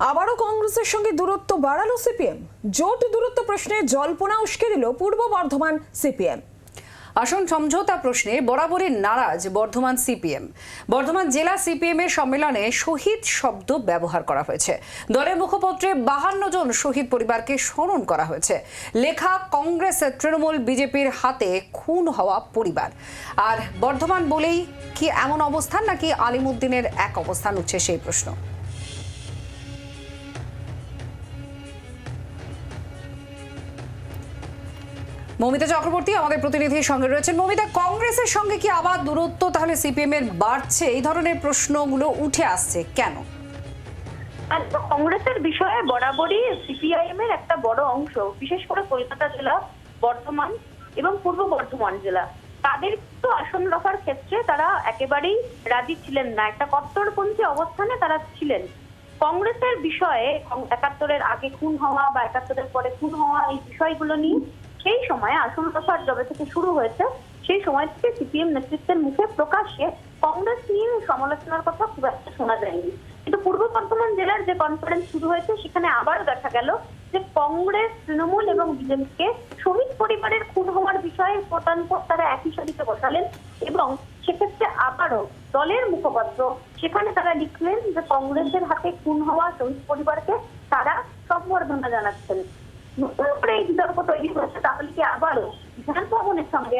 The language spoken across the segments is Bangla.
আবারও কংগ্রেসের সঙ্গে দূরত্ব বাড়ালো সিপিএম। জোট দূরত্ব প্রশ্নে জল্পনা উস্কে দিল পূর্ব বর্ধমান সিপিএম। আসন সমঝোতা প্রশ্নে বরাবরই নারাজ বর্ধমান সিপিএম। বর্ধমান জেলা সিপিএম এর সম্মেলনে শহীদ শব্দ ব্যবহার করা হয়েছে। দলের মুখপত্রে বাহান্ন জন শহীদ পরিবারকে স্মরণ করা হয়েছে। লেখা, কংগ্রেস তৃণমূল বিজেপির হাতে খুন হওয়া পরিবার। আর বর্ধমান বলেই কি এমন অবস্থান নাকি আলিমুদ্দিনের এক অবস্থান উঠছে সেই প্রশ্ন। মমিতা চক্রবর্তী আমাদের প্রতিনিধির সঙ্গে রয়েছেন। মমিতা, কংগ্রেসের সঙ্গে কি আবার দূরত্ব? তাহলে সিপিএম এর বাড়ছে। এই ধরনের প্রশ্নগুলো উঠে আসছে। কেন? কংগ্রেসের বিষয়ে বরাবরই সিপিআইএম এর একটা বড় অংশ, বিশেষ করে কলকাতা জেলা, বর্ধমান এবং পূর্ব বর্ধমান জেলা। তাদের তো আসন রফার ক্ষেত্রে তারা একেবারেই রাজি ছিলেন না। একটা কট্টরপন্থী অবস্থানে তারা ছিলেন। কংগ্রেসের বিষয়ে একাত্তরের আগে খুন হওয়া বা একাত্তরের পরে খুন হওয়া, এই বিষয়গুলো নিয়ে সেই সময় আসন রফার যবে থেকে শুরু হয়েছে, সেই সময় থেকে সিপিএম নেতৃত্বের মুখে প্রকাশ্যে কংগ্রেস নিয়ে সমালোচনার কথা খুব একটা শোনা যায়নি। কিন্তু পূর্ব বর্ধমান জেলার যে কনফারেন্স শুরু হয়েছে, সেখানে আবারও দেখা গেল যে কংগ্রেস, তৃণমূল এবং বিজেপিকে শহীদ পরিবারের খুন হওয়ার বিষয়ে প্রধান তারা একই সারিতে বসালেন এবং সেক্ষেত্রে আবারও দলের মুখপাত্র, সেখানে তারা লিখলেন যে কংগ্রেসের হাতে খুন হওয়া শহীদ পরিবারকে তারা সম্বর্ধনা জানাচ্ছেন। নতুন করে এই বিতর্ক তৈরি হয়েছে তাহলে কি আবারও সঙ্গে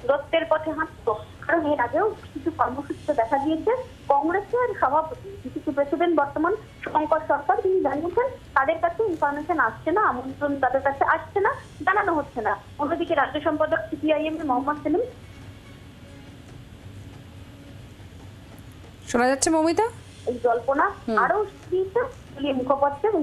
দূরত্বের পথে হাঁটতো কারণ এর আগেও কিছু কর্মসূচিতে দেখা গিয়েছে কংগ্রেসের সভাপতি বিসিসি প্রেসিডেন্ট বর্তমান শঙ্কর সরকার তিনি জানিয়েছেন তাদের কাছে ইনফরমেশন আসছে না আমন্ত্রণ তাদের কাছে আসছে না জানানো হচ্ছে না অন্যদিকে রাজ্য সম্পাদক সিপিআইএম মোহাম্মদ সেলিম শোনা যাচ্ছে মমিতা? এই জল্পনা আরও মুখপাত্র এবং